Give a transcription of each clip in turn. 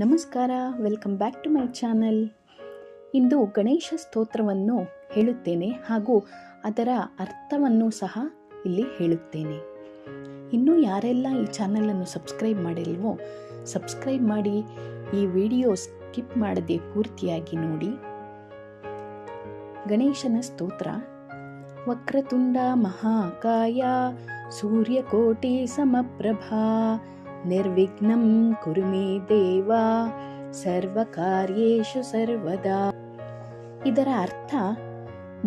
ನಮಸ್ಕಾರ welcome back to my channel ಇಂದು ಗಣೇಶ ಸ್ತೋತ್ರವನ್ನು ಹೇಳುತ್ತೇನೆ ಹಾಗೂ ಅದರ ಅರ್ಥವನ್ನು ಸಹ ಇಲ್ಲಿ ಹೇಳುತ್ತೇನೆ. ಇನ್ನೂ ಯಾರೆಲ್ಲ ಈ ಚಾನಲನ್ನು ಸಬ್ಸ್ಕ್ರೈಬ್ ಮಾಡಿಲ್ವೋ ಸಬ್ಸ್ಕ್ರೈಬ್ ಮಾಡಿ, ಈ ವಿಡಿಯೋ ಸ್ಕಿಪ್ ಮಾಡದೆ ಪೂರ್ತಿಯಾಗಿ ನೋಡಿ. ಗಣೇಶನ ಸ್ತೋತ್ರ, ವಕ್ರತುಂಡ ಮಹಾಕಾಯ, ಸೂರ್ಯಕೋಟಿ ಸಮಪ್ರಭಾ ನಿರ್ವಿಘ್ನಂ ಕುರು ಮೇ ದೇವ, ಸರ್ವಕಾರ್ಯೇಷು ಸರ್ವದಾ. ಇದರ ಅರ್ಥ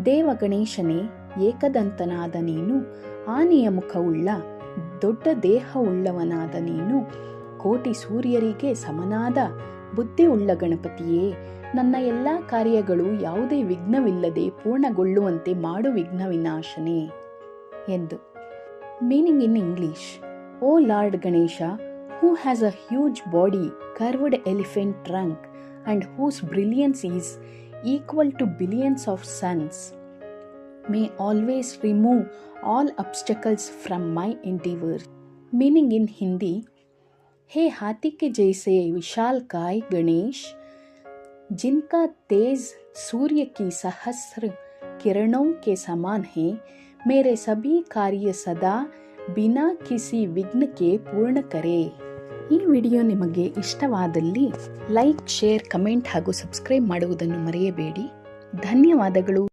ದೇವ ಗಣೇಶನೇ ಏಕದಂತನಾದ ನೀನು, ಆನೆಯ ಮುಖವುಳ್ಳ, ದೊಡ್ಡ ದೇಹವುಳ್ಳವನಾದ ನೀನು, ಕೋಟಿ ಸೂರ್ಯರಿಗೆ ಸಮನಾದ ಬುದ್ಧಿ ಉಳ್ಳ ಗಣಪತಿಯೇ, ನನ್ನ ಎಲ್ಲ ಕಾರ್ಯಗಳು ಯಾವುದೇ ವಿಘ್ನವಿಲ್ಲದೆ ಪೂರ್ಣಗೊಳ್ಳುವಂತೆ ಮಾಡು ವಿಘ್ನ ವಿನಾಶನೇ ಎಂದು. Meaning in English. O Lord Ganesha, who has a huge body, curved elephant trunk, and whose brilliance is equal to billions of suns, may always remove all obstacles from my endeavor. Meaning in Hindi, हे हाथी के जैसे विशाल काय गणेश जिनका तेज सूर्य की सहस्र किरणों के समान है मेरे सभी कार्य सदा ಬಿನಾ ಕಿಸಿ ವಿಘ್ನಕ್ಕೆ ಪೂರ್ಣ ಕರೆ. ಈ ವಿಡಿಯೋ ನಿಮಗೆ ಇಷ್ಟವಾದಲ್ಲಿ ಲೈಕ್, ಶೇರ್, ಕಮೆಂಟ್ ಹಾಗೂ ಸಬ್ಸ್ಕ್ರೈಬ್ ಮಾಡುವುದನ್ನು ಮರೆಯಬೇಡಿ. ಧನ್ಯವಾದಗಳು.